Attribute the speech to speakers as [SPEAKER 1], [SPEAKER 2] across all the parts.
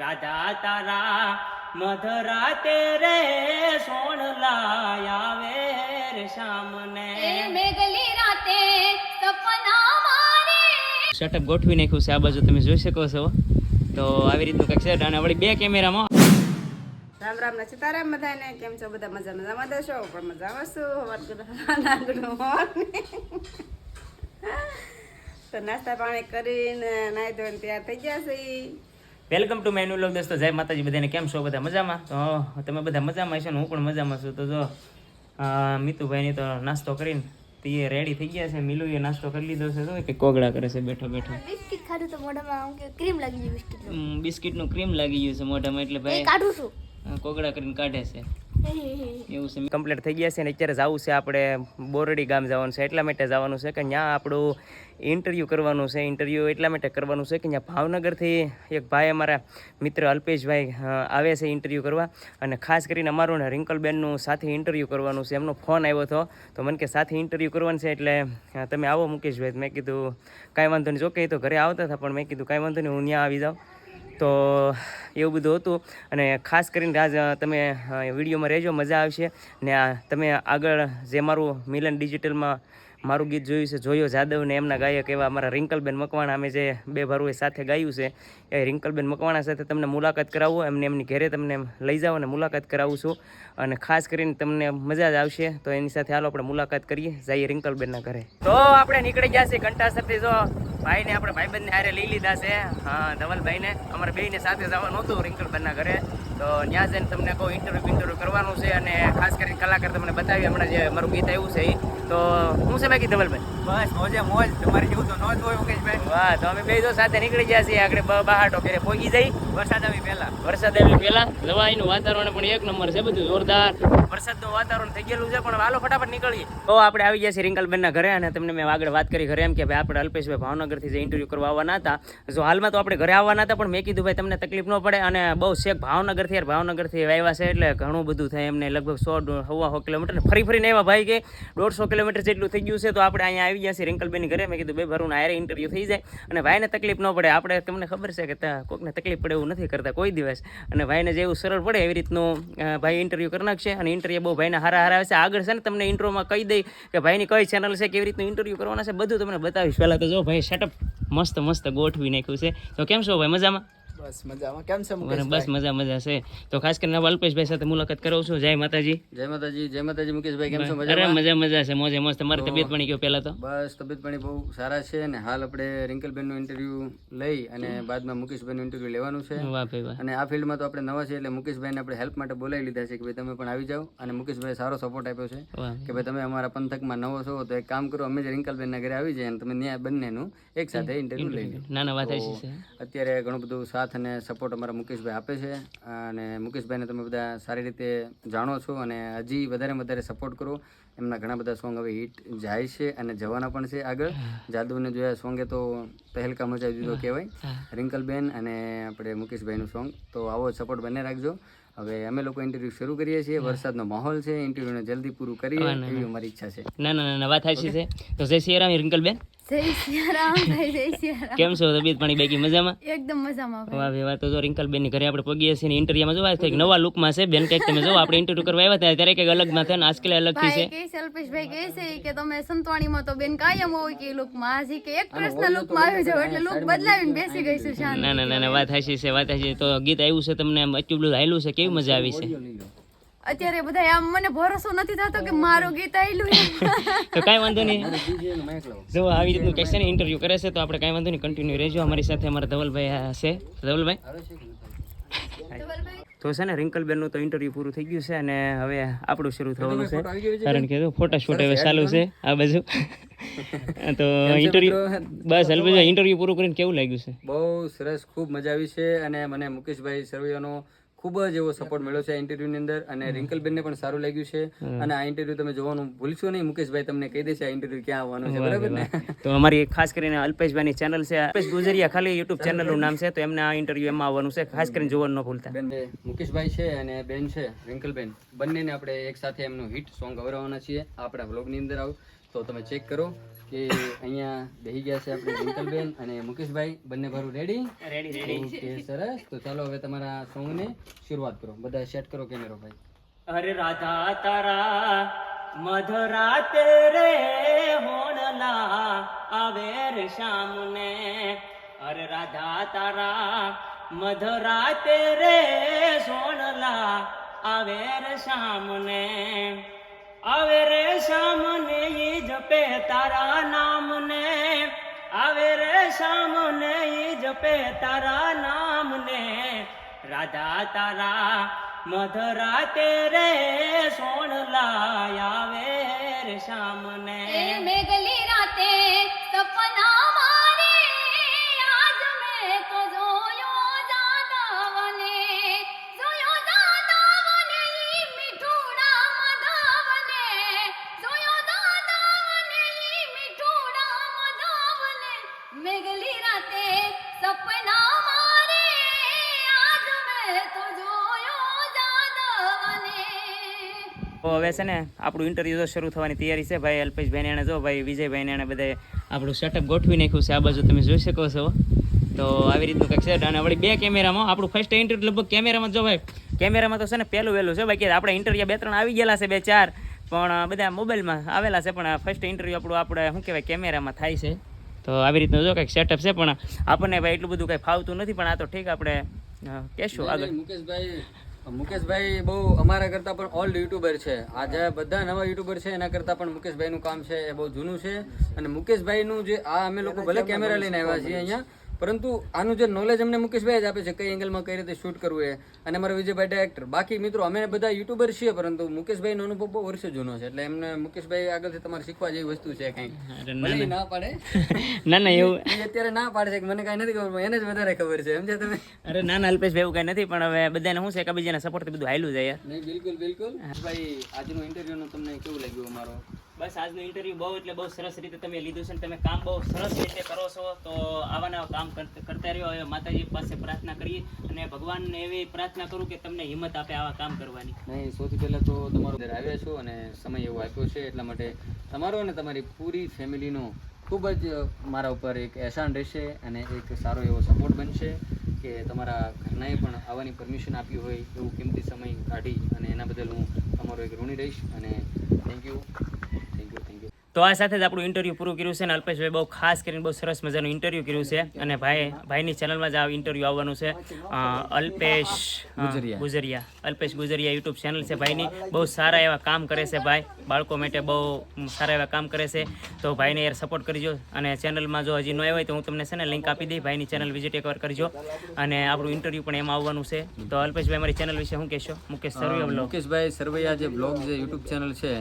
[SPEAKER 1] રાધા તારા મધરાતે રે સોણ આવે રે સામને
[SPEAKER 2] મેઘલી રાતે સપના મારે.
[SPEAKER 1] સેટઅપ ગોઠવી નાખ્યું છે આ બાજુ તમે જોઈ શકો છો. તો આવી રીતનું કંઈક છે અને વળી બે કેમેરામાં.
[SPEAKER 3] રામ રામ ને સીતારામ બધાને. કેમ છો? બધા મજા મજામાં દેશો? પણ મજામાં શું? હવાર ગુડ મોર્નિંગ તો નાસ્તા પાણી કરીને નાહી ધોઈને તૈયાર થઈ ગયા છે
[SPEAKER 1] વેલકમ ટુ મેન્યુ લોક દોસ્તો જય માતાજી બધાને કેમ છો? બધા મજામાં? તો તમે બધા મજામાં છો ને? હું પણ મજામાં છું. તો જો મિતુભાઈની તો નાસ્તો કરીને તે રેડી થઈ ગયા છે. મિલુએ નાસ્તો કરી લીધો છે. તો કે કોગળા કરે છે? બેઠો બેઠો.
[SPEAKER 2] બિસ્કિટ ખાધું તો મોઢામાં ક્રીમ લાગી ગયું બિસ્કિટ
[SPEAKER 1] બિસ્કિટનું ક્રીમ લાગી ગયું છે મોઢામાં એટલે ભાઈ
[SPEAKER 2] કાઢું છું.
[SPEAKER 1] કોગળા કરીને કાઢે છે. એવું છે. કમ્પ્લીટ થઈ ગયા છે ને અત્યારે જવું છે આપણે બોરડી ગામ જવાનું છે. એટલા માટે જવાનું છે કે ત્યાં આપણું ઇન્ટરવ્યૂ કરવાનું છે. ઇન્ટરવ્યૂ એટલા માટે કરવાનું છે કે ત્યાં ભાવનગરથી એક ભાઈ અમારા મિત્ર અલ્પેશભાઈ આવે છે ઇન્ટરવ્યૂ કરવા અને ખાસ કરીને અમારું ને રિંકલબેનનું સાથે ઇન્ટરવ્યૂ કરવાનું છે. એમનો ફોન આવ્યો હતો. તો મને કે સાથે ઇન્ટરવ્યૂ કરવાનું છે એટલે તમે આવો મુકેશભાઈ. મેં કીધું, કાંઈ વાંધો નહીં. જોકે તો ઘરે આવતા હતા, પણ મેં કીધું, કાંઈ વાંધો નહીં, હું ત્યાં આવી જાઉં. તો એવું બધું હતું. અને ખાસ કરીને આજ તમે વિડીયોમાં રહેજો, મજા આવશે. ને તમે આગળ જે મારું મિલન ડિજિટલમાં મારું ગીત જોયું છે, જોયો જાદવ ને એમના ગાયક એવા અમારા રિંકલબેન મકવાણા, અમે જે બે ભારુએ સાથે ગાયું છે, એ રિંકલબેન મકવાણા સાથે તમને મુલાકાત કરાવો, એમને એમની ઘરે તમને લઈ જાઓ અને મુલાકાત કરાવું છું. અને ખાસ કરીને તમને મજા જ આવશે, તો એની સાથે હાલો આપણે મુલાકાત કરીએ, જઈએ રિંકલબેનના ઘરે. તો આપણે નીકળી ગયા છીએ ઘંટાસરથી, જો ભાઈને આપણે ભાઈબંધને હારે લઈ લીધા છે. હા, ધવલભાઈને, અમારે બેયને સાથે જવાનું હતું રિંકલબેનના ઘરે. તો ત્યાં જઈને તમને કહું ઇન્ટરવ્યુ ઇન્ટરવ્યુ કરવાનું છે અને ખાસ કરીને કલાકાર તમને બતાવી હમણાં જે મારું ગીત આવ્યું છે એ તો શું છે બાકી ધવલભાઈ?
[SPEAKER 4] બસ મોજે મોજ તમારે જેવું તો નો જ હોય મુકેશભાઈ.
[SPEAKER 1] વાહ તો અમે બે જો સાથે નીકળી ગયા છીએ આગળ બહાર બહાટો ઘરે પહોંચી જઈ.
[SPEAKER 4] વરસાદ આવી પહેલા.
[SPEAKER 1] વરસાદ આવી પહેલા. લવાઈનું વાતાવરણ પણ એક નંબર છે બધું જોરદાર. વરસાદનું વાતાવરણ થઈ ગયેલું છે પણ હાલો ફટાફટ નીકળીએ. તો આપણે આવી ગયા છીએ રિંકલબેનના ઘરે અને તમને મેં આગળ વાત કરી ઘરે એમ કે ભાઈ આપણે અલ્પેશભાઈ ભાવનગરથી જે ઇન્ટરવ્યૂ કરવા આવવાના હતા. જો હાલમાં તો આપણે ઘરે આવવાના હતા પણ મેં કીધું ભાઈ તમને તકલીફ ન પડે અને બહુ શેખ ભાવનગરથી યાર ભાવનગરથી આવ્યા છે એટલે ઘણું બધું થાય એમને લગભગ સો સવા સો કિલોમીટર. ને ફરી ફરીને એવા ભાઈ કે દોઢસો કિલોમીટર જેટલું થઈ ગયું છે તો આપણે અહીંયા આવી ગયા છીએ રિંકલબેનની ઘરે. મેં કીધું ભાઈ ભરું આરે ઇન્ટરવ્યૂ થઈ જાય. અને ભાઈને તકલીફ ન પડે. આપણે તમને ખબર છે કે કોકને તકલીફ પડે એવું નથી કરતા કોઈ દિવસ. અને ભાઈને જેવું સરળ પડે એવી રીતનું ભાઈ ઇન્ટરવ્યૂ કરી નાખશે અને ઇન્ટરવ્યૂ બહુ ભાઈને હારા હારા આવશે આગળ છે ને તમને ઇન્ટ્રોમાં કહી દઈ કે ભાઈની કઈ ચેનલ છે, કેવી રીતનું ઇન્ટરવ્યૂ કરવાના છે, બધું તમને બતાવીશ. પહેલાં તો જો ભાઈ સેટઅપ મસ્ત મસ્ત ગોઠવી નાખ્યું છે. તો કેમ છો ભાઈ, મજામાં?
[SPEAKER 4] બસ મજામાં. કેમ છે
[SPEAKER 1] બરાબર, બસ મજા મજા છે. તો ખાસ કરીને અલ્પેશભાઈ સાથે મુલાકાત કરો છું. જય માતાજી.
[SPEAKER 4] જય માતાજી જય માતાજી મુકેશભાઈ કેમ છો?
[SPEAKER 1] અરે મજા મજા છે. મોજે મસ્ત. તમારી તબિયત પાણી કયો પહેલા તો.
[SPEAKER 4] બસ તબિયત પાણી બહુ સારા છે અને હાલ આપણે રિંકલબેનનું ઇન્ટરવ્યુ લઈ અને બાદમાં મુકેશભાઈનું ઇન્ટરવ્યુ લેવાનું છે.
[SPEAKER 1] વાહ ભાઈ વાહ.
[SPEAKER 4] અને આ ફિલ્ડમાં તો આપણે નવા છે એટલે મુકેશભાઈ ને આપણે હેલ્પ માટે બોલાવી લીધા છે કે ભાઈ તમે પણ આવી જાઓ અને મુકેશભાઈ સારો સપોર્ટ આપ્યો છે કે ભાઈ તમે અમારા પંથકમાં નવો છો તો એક કામ કરો અમે જ રિંકલબેનના ઘરે આવી જાય અને તમે ત્યાં બંનેનું એક સાથે ઇન્ટરવ્યુ લઈ લો
[SPEAKER 1] ના ના વાત છે.
[SPEAKER 4] અત્યારે ઘણું બધું સાથ અને સપોર્ટ અમારા મુકેશભાઈ આપે છે. અને મુકેશભાઈને તમે બધા સારી રીતે જાણો છો અને હજી વધારે વધારે સપોર્ટ કરો. એમના ઘણા બધા સોંગ હવે હિટ જાય છે અને જવાના પણ છે આગળ. જાદુને જોયા સોંગે તો તહેલકા મચાવી દીધો કહેવાય. રિંકલબેન અને આપણે મુકેશભાઈનું સોંગ તો આવો સપોર્ટ બંને રાખજો. હવે અમે લોકો ઇન્ટરવ્યૂ શરૂ કરીએ છીએ. વરસાદનો માહોલ છે. ઇન્ટરવ્યૂને જલ્દી પૂરું કરીએ એવી અમારી ઈચ્છા છે.
[SPEAKER 1] ના ના ના, વાત સાચી છે. તો જય શ્રી રામ રિંકલબેન.
[SPEAKER 2] જય સિયારામ જય સિયારામ.
[SPEAKER 1] કેમ છો? તબિયત પાણી બાકી મજામાં?
[SPEAKER 2] એકદમ મજામાં
[SPEAKER 1] વાહ વાહ તો જો રિંકલબેનની ઘરે આપણે પગીએ છીએ ઇન્ટરવ્યુમાં જોવા કંઈક નવા લુકમાં છે. બેન કંઈક તમે જો આપણે ઇન્ટરવ્યુ કરવા આવ્યા હતા ત્યારે કંઈક અલગમાં થાય ને આજકાલ અલગથી છે.
[SPEAKER 2] કે છે અલ્પેશભાઈ કહે છે કે તમે સંતવાણીમાં તો બેન કાયમ હોય કે લુકમાં હજી કે એક પ્રશ્ન લુકમાં આવ્યો છે એટલે લુક બદલાવીને બેસી ગઈ છું શાંત
[SPEAKER 1] ના ના ના ના વાત સાચી છે વાત સાચી તો ગીત આવ્યું છે તમને આમ અચ્યુબલું હાલ્યું છે કેવી મજા આવી છે?
[SPEAKER 2] અત્યારે બધા આમ મને ભરોસો નથી થતો કે મારો ગીત આયલું
[SPEAKER 1] તો કાંઈ વાંધો નહીં. જો આવી રીતનું કહેશે ને ઇન્ટરવ્યુ કરે છે તો આપણે કાંઈ વાંધો નહીં કન્ટિન્યુ રહેજો. અમારી સાથે અમારા ધવલભાઈ છે. ધવલભાઈ? તો છે ને રિંકલબેનનું તો ઇન્ટરવ્યુ પૂરું થઈ ગયું છે અને હવે આપણું શરૂ થવાનું છે. કારણ કે ફોટા શૂટ હવે ચાલુ છે આ બાજુ. તો ઇન્ટરવ્યુ બસ અલ્પેશભાઈ ઇન્ટરવ્યુ પૂરું કરીને કેવું લાગ્યું છે?
[SPEAKER 4] બહુ સરસ ખૂબ મજા આવી છે અને મને મુકેશભાઈ સરવૈયાનો ખૂબ જ એવો સપોર્ટ મળ્યો છે આ ઇન્ટરવ્યુની અંદર અને રિંકલબેનને પણ સારું લાગ્યું છે. અને આ ઇન્ટરવ્યુ તમે જોવાનું ભૂલશો નહીં. મુકેશભાઈ તમને કહી દેશે આ ઇન્ટરવ્યુ ક્યાં આવવાનું છે બરાબર ને?
[SPEAKER 1] તો અમારી ખાસ કરીને અલ્પેશભાઈની ચેનલ છે. અલ્પેશ ગુજરિયા ખાલી યુટ્યુબ ચેનલનું નામ છે તો એમને આ ઇન્ટરવ્યુ એમાં આવવાનું છે. ખાસ કરીને જોવાનું ન ભૂલતા.
[SPEAKER 4] બેન મુકેશભાઈ છે અને બેન છે રિંકલબેન. બંનેને આપણે એક સાથે એમનું હિટ સોંગ ગવરાવવાના છીએ. આપણા વ્લોગની અંદર આવું. તો તમે ચેક કરો. કે અહીંયા બેહી ગયા છે આપણે વિંકલબેન અને મુકેશભાઈ. બંને ભરું રેડી
[SPEAKER 1] રેડી રેડી
[SPEAKER 4] ઓકે સરસ. તો ચાલો હવે તમારા સોંગને શરૂઆત કરો. બધા સેટ કરો કેમેરો ભાઈ
[SPEAKER 1] અરે રાધા તારા મધરાતે રે હોણલા આવે રે શામને અરે રાધા તારા મધરાતે રે સોણલા આવે રે શામને આવે રે શામને જપે તારા નામને, આવે રે શામને ઈ જપે તારા નામને. રાધા તારા મધરાતે રે સોણલા આવે રે શામને
[SPEAKER 2] મેઘલી રાતે સપના મારે આજ મેં તો જોયો જાદવને. તો
[SPEAKER 1] હવે છે ને, આપણું ઇન્ટરવ્યુ તો શરૂ થવાની તૈયારી છે ભાઈ, અલ્પેશભાઈ એને જો ભાઈ, વિજયભાઈ એને બધે આપણું સેટઅપ ગોઠવી નાખ્યું છે. આ બાજુ તમે જોઈ શકો છો. તો આવી રીતનું કંઈક છે. અને વળી બે કેમેરામાં આપણું ફર્સ્ટ ઇન્ટરવ્યુ લગભગ કેમેરામાં જો ભાઈ કેમેરામાં તો છે ને પહેલું વહેલું છે. બાકી આપણે ઇન્ટરવ્યુ બે ત્રણ આવી ગયેલા છે, બે ચાર. પણ બધા મોબાઈલમાં આવેલા છે. પણ ફર્સ્ટ ઇન્ટરવ્યુ આપણું, આપણે શું કહેવાય કેમેરામાં થાય છે. તો આવી રીતનું જો કંઈક સેટઅપ છે પણ આપણને ભાઈ એટલું બધું કંઈ ફાવતું નથી પણ આ તો ઠીક આપણે કહેશું આગળ.
[SPEAKER 4] મુકેશભાઈ મુકેશભાઈ બહુ અમારા કરતાં પણ ઓલ્ડ યુટ્યુબર છે. આજે બધા નવા યુટ્યુબર છે એના કરતાં પણ મુકેશભાઈનું કામ છે એ બહુ જૂનું છે. અને મુકેશભાઈનું જે આ અમે લોકો ભલે કેમેરા લઈને આવ્યા છીએ અહીંયા પરંતુ આનું જે નોલેજ અમને મુકેશભાઈ જ આપે છે કઈ એંગલમાં કઈ રીતે શૂટ કરવું એ. અને અમારા વિજયભાઈ ડાયરેક્ટર બાકી મિત્રો અમે બધા યુટ્યુબર છીએ પરંતુ મુકેશભાઈનો અનુભવ બહુ વર્ષો જૂનો છે એટલે એમને મુકેશભાઈ આગળથી તમારે શીખવા જેવી વસ્તુ છે કંઈ ના પાડે.
[SPEAKER 1] ના ના એવું.
[SPEAKER 4] અત્યારે ના પાડે છે કે મને કાંઈ નથી ખબર એને જ વધારે ખબર છે સમજ્યા તમે?
[SPEAKER 1] અરે ના ના અલ્પેશભાઈ એવું કઈ નથી પણ હવે બધાને શું છે કે બીજાના સપોર્ટથી બધું હાયલું જાય.
[SPEAKER 4] નહીં બિલકુલ બિલકુલ. ભાઈ આજનો ઇન્ટરવ્યુનો તમને કેવું લાગ્યું અમારો?
[SPEAKER 1] બસ આજનું ઇન્ટરવ્યુ બહુ એટલે બહુ સરસ રીતે તમે લીધું છે તમે કામ બહુ સરસ રીતે કરો છો. તો આવાના કામ કર- કરતા રહ્યો. હવે માતાજી પાસે પ્રાર્થના કરીએ અને ભગવાનને એવી પ્રાર્થના કરું કે તમને હિંમત આપે આવા કામ કરવાની.
[SPEAKER 4] નહીં, સૌથી પહેલાં તો તમારો ઘર આવ્યા છો અને સમય એવો આપ્યો છે, એટલા માટે તમારો અને તમારી પૂરી ફેમિલીનો ખૂબ જ મારા ઉપર એક એહસાન રહેશે અને એક સારો એવો સપોર્ટ બનશે કે તમારા ઘરનાએ પણ આવવાની પરમિશન આપી હોય એવું કિંમતી સમય કાઢી અને એના બદલ હું તમારો એક ઋણી રહીશ અને થેન્ક યુ
[SPEAKER 1] તો આ સાથે જ આપણું ઇન્ટરવ્યૂ પૂરું કર્યું છે અને અલ્પેશભાઈ બહુ ખાસ કરીને બહુ સરસ મજાનું ઇન્ટરવ્યુ કર્યું છે. અને ભાઈ ભાઈની ચેનલમાં જ આ ઇન્ટરવ્યુ આવવાનું છે. અલ્પેશ
[SPEAKER 4] ગુજરિયા.
[SPEAKER 1] અલ્પેશ ગુજરિયા યુટ્યુબ ચેનલ છે ભાઈની. બહુ સારા એવા કામ કરે છે ભાઈ. બાળકો માટે બહુ સારા એવા કામ કરે છે. તો ભાઈને યાર સપોર્ટ કરજો. અને ચેનલમાં જો હજી ન આવ્યો હોય તો હું તમને છે ને લિંક આપી દઈ. ભાઈની ચેનલ વિઝિટ એકવાર કરજો. અને આપણું ઇન્ટરવ્યૂ પણ એમાં આવવાનું છે. તો અલ્પેશભાઈ મારી ચેનલ વિશે શું કહેશો? મુકેશ સરવૈયા
[SPEAKER 4] મુકેશભાઈ સરવૈયા જે બ્લોગ જે યુટ્યુબ ચેનલ છે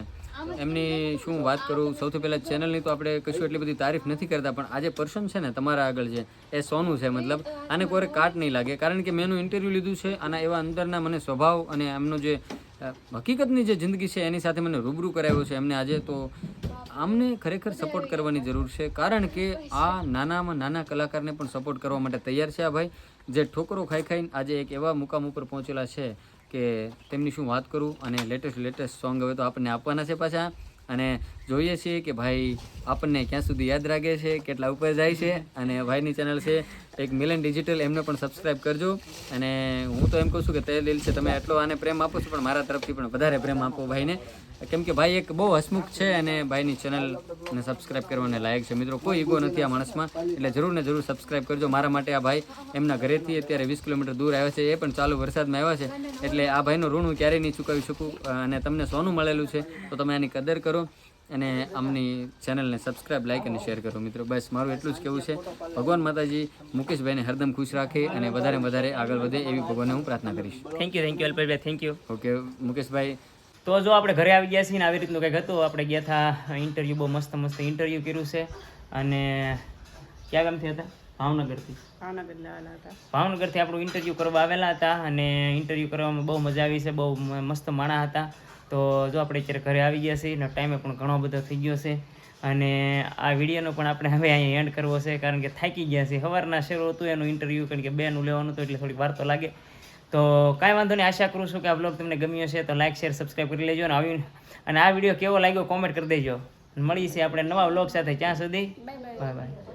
[SPEAKER 4] એમની શું વાત કરું, સૌથી પહેલાં ચેનલની તો આપણે કશું એટલી બધી તારીફ નથી કરતા, પણ આજે પર્સન છે ને તમારા આગળ છે એ સોનું છે મતલબ, આને કોઈ કાટ નહીં લાગે. કારણ કે મેં એનું ઇન્ટરવ્યૂ લીધું છે, અને એવા અંદરના મને સ્વભાવ અને એમનો જે હકીકતની જે જિંદગી છે, એની સાથે મને રૂબરૂ કરાવ્યો છે એમને આજે, તો આમને ખરેખર સપોર્ટ કરવાની જરૂર છે. કારણ કે આ નાનામાં નાના કલાકારને પણ સપોર્ટ કરવા માટે તૈયાર છે આ ભાઈ. જે ઠોકરો ખાઈ ખાઈને આજે એક એવા મુકામ ઉપર પહોંચેલા છે. કે તેમની શું વાત કરું અને લેટેસ્ટ લેટેસ્ટ સોંગ હવે તો આપણને આપવાના છે પાછા. અને જોઈએ છીએ કે ભાઈ આપણને ક્યાં સુધી યાદ રાખે છે, કેટલા ઉપર જાય છે અને ભાઈની ચેનલ છે એક મિલન ડિજિટલ એમને પણ સબસ્ક્રાઈબ કરજો. અને હું તો એમ કહું છું કે તે દિલ છે તમે એટલો આને પ્રેમ આપો છો, પણ મારા તરફથી પણ વધારે પ્રેમ આપો ભાઈને. કેમ કે ભાઈ એક બહુ હસમુખ છે અને ભાઈની ચેનલને સબસ્ક્રાઇબ કરવાને લાયક છે. મિત્રો, કોઈ ઈગો નથી આ માણસમાં, એટલે જરૂર ને જરૂર સબસ્ક્રાઈબ કરજો. મારા માટે આ ભાઈ એમના ઘરેથી અત્યારે વીસ કિલોમીટર દૂર આવ્યા છે, એ પણ ચાલુ વરસાદમાં આવ્યા છે. એટલે આ ભાઈનું ઋણ હું ક્યારેય નહીં ચૂકવી શકું, અને તમને સોનું મળેલું છે, તો તમે આની કદર કરો. અને અમની ચેનલને સબસ્ક્રાઇબ લાઇક અને શેર કરો મિત્રો. બસ મારું એટલું જ કહેવું છે. ભગવાન માતાજી મુકેશભાઈને હરદમ ખુશ રાખે અને વધારે વધારે આગળ વધે એવી ભગવાનને હું પ્રાર્થના કરીશ.
[SPEAKER 1] થેન્ક યુ થેન્ક યુ અલ્પેશભાઈ થેન્ક યુ
[SPEAKER 4] ઓકે મુકેશભાઈ?
[SPEAKER 1] તો જો આપણે ઘરે આવી ગયા છીએ ને આવી રીતનું કંઈક હતું આપણે ગયા હતા ઇન્ટરવ્યૂ બહુ મસ્ત મસ્ત ઇન્ટરવ્યૂ કર્યું છે. અને ક્યાં ગામથી હતા? ભાવનગરથી.
[SPEAKER 3] ભાવનગર લેવાના હતા.
[SPEAKER 1] ભાવનગરથી આપણું ઇન્ટરવ્યૂ કરવા આવેલા હતા અને ઇન્ટરવ્યૂ કરવામાં બહુ મજા આવી છે બહુ મસ્ત માણા હતા. તો જો આપણે અત્યારે ઘરે આવી ગયા છીએ અને ટાઈમે પણ ઘણો બધો થઈ ગયો છે અને આ વિડીયોનો પણ આપણે હવે અહીંયા એન્ડ કરવો છે કારણ કે થાકી ગયા છે સવારના શરૂ હતું એનું ઇન્ટરવ્યૂ કારણ કે બેનું લેવાનું હતું એટલે થોડીક વાર તો લાગે. તો કાંઈ વાંધો નહીં આશા કરું છું કે આ બ્લોગ તમને ગમ્યો છે તો લાઇક શેર સબસ્ક્રાઈબ કરી લેજો અને આવી અને આ વીડિયો કેવો લાગ્યો કોમેન્ટ કરી દેજો. મળીએ છીએ આપણે નવા વ્લોગ સાથે. ત્યાં સુધી બાય બાય